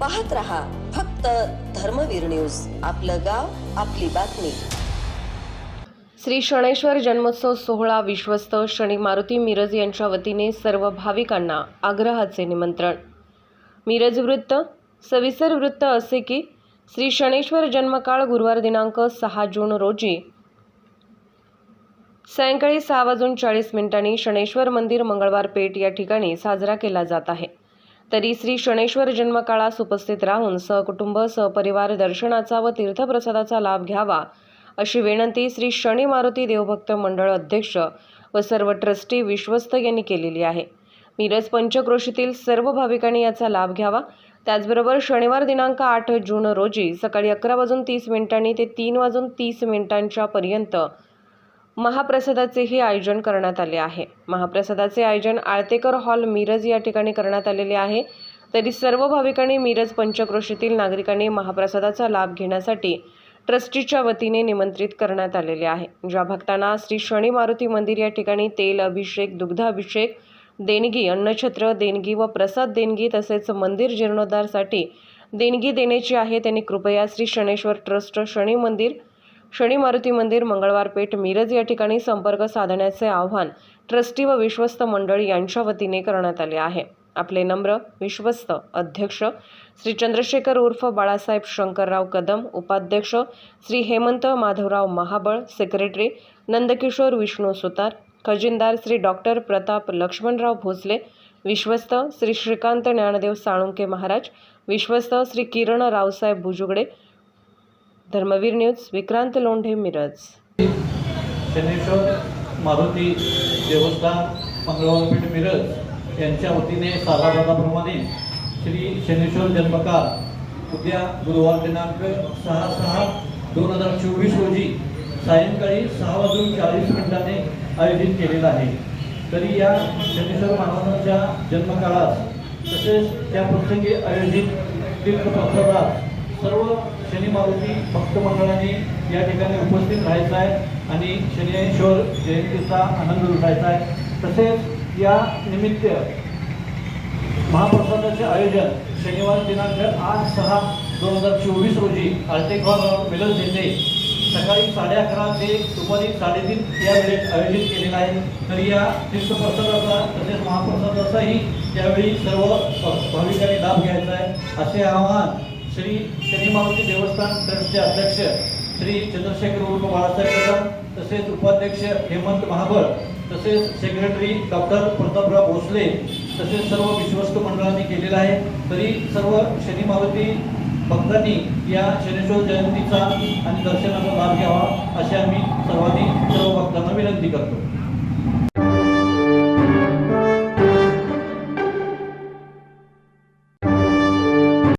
पाहत रहा फक्त धर्मवीर न्यूज. आपलं गाव आपली बातमी. श्री शणेश्वर जन्मोत्सव सोहळा विश्वस्त शनी मारुती मिरज यांच्या वतीने सर्व भाविकांना आग्रहाचे निमंत्रण. मिरज वृत्त सविस्तर वृत्त असे की श्री शणेश्वर जन्मकाळ गुरुवार दिनांक सहा जून रोजी. सायंकाळी सहा वाजून चाळीस मिनिटांनी शणेश्वर मंदिर मंगळवार पेठ या ठिकाणी साजरा केला जात आहे. तरी श्री शणेश्वर जन्मकाळास उपस्थित राहून सहकुटुंब सहपरिवार दर्शनाचा व तीर्थप्रसादाचा लाभ घ्यावा अशी विनंती श्री शनी मारुती देवभक्त मंडळ अध्यक्ष व सर्व ट्रस्टी विश्वस्त यांनी केलेली आहे. मिरज पंचक्रोशीतील सर्व भाविकांनी याचा लाभ घ्यावा. त्याचबरोबर शनिवार दिनांक आठ जून रोजी सकाळी अकरा वाजून तीस मिनिटांनी ते तीन वाजून तीस मिनिटांच्या पर्यंत महाप्रसादाचेही आयोजन करण्यात आले आहे. महाप्रसादाचे आयोजन आळतेकर हॉल मिरज या ठिकाणी करण्यात आलेले आहे. तरी सर्व भाविकांनी मिरज पंचक्रोशीतील नागरिकांनी महाप्रसादाचा लाभ घेण्यासाठी ट्रस्टीच्या वतीने निमंत्रित करण्यात आलेले आहे. ज्या भक्तांना श्री शनी मारुती मंदिर या ठिकाणी तेल अभिषेक दुग्धाभिषेक देणगी अन्नछत्र देणगी व प्रसाद देणगी तसेच मंदिर जीर्णोद्धारसाठी देणगी देण्याची आहे त्यांनी कृपया श्री शनेश्वर ट्रस्ट शनी मंदिर शनी मारुती मंदिर मंगळवार पेठ मिरज या ठिकाणी संपर्क साधण्याचे आव्हान ट्रस्टी व विश्वस्त मंडळ यांच्या वतीने करण्यात आले आहे. आपले नम्र विश्वस्त अध्यक्ष श्री चंद्रशेखर उर्फ बाळासाहेब शंकरराव कदम उपाध्यक्ष श्री हेमंत माधवराव महाबळ सेक्रेटरी नंदकिशोर विष्णू सुतार खजिनदार श्री डॉक्टर प्रताप लक्ष्मणराव भोसले विश्वस्त श्री श्रीकांत ज्ञानदेव साळुंके महाराज विश्वस्त श्री किरण रावसाहेब भुजुगडे धर्मवीर न्यूज विक्रांत लोंढे मिरज. शनेश्वर मारुती देवस्थान मंगळवारपेठ मिरज यांच्या वतीने सालाबादाप्रमाणे श्री शनेश्वर जन्मकाळ उद्या गुरुवार दिनांक सहा सहा दोन हजार चोवीस रोजी सायंकाळी सहा वाजून चाळीस मिनिटाने आयोजित केलेलं आहे. तरी या शनेश्वर मानवांच्या जन्मकाळात तसेच त्या प्रसंगी आयोजित तीर्थप्रसादात सर्व शनी मारुती भक्त या ठिकाणी उपस्थित राहायचं आहे आणि शनिश्वर जयंतीचा आनंद लुटायचा आहे. तसेच या निमित्त महाप्रसादाचे आयोजन शनिवार दिनांक आठ सहा दोन हजार चोवीस रोजी आर्टेकॉन मिलन जिल्हे सकाळी साडे अकरा ते दुपारी साडेतीन या वेळेत आयोजित केलेला आहे. तर या तीर्थप्रसादाचा तसेच महाप्रसादाचाही त्यावेळी सर्व भाविकांनी लाभ घ्यायचा आहे. असे आवाहन श्री शनी मारुती देवस्थान ट्रस्टचे अध्यक्ष श्री चंद्रशेखर उर्फ बाळासाहेब कदम तसेच उपाध्यक्ष हेमंत महाबळ तसेच सेक्रेटरी डॉक्टर प्रतापराव भोसले तसेच सर्व विश्वस्त मंडळांनी केलेलं आहे. तरी सर्व शनी मारुती भक्तांनी या शनेश्वर जयंतीचा आणि दर्शनाचा लाभ घ्यावा अशी आम्ही सर्वांनी सर्व भक्तांना विनंती करतो.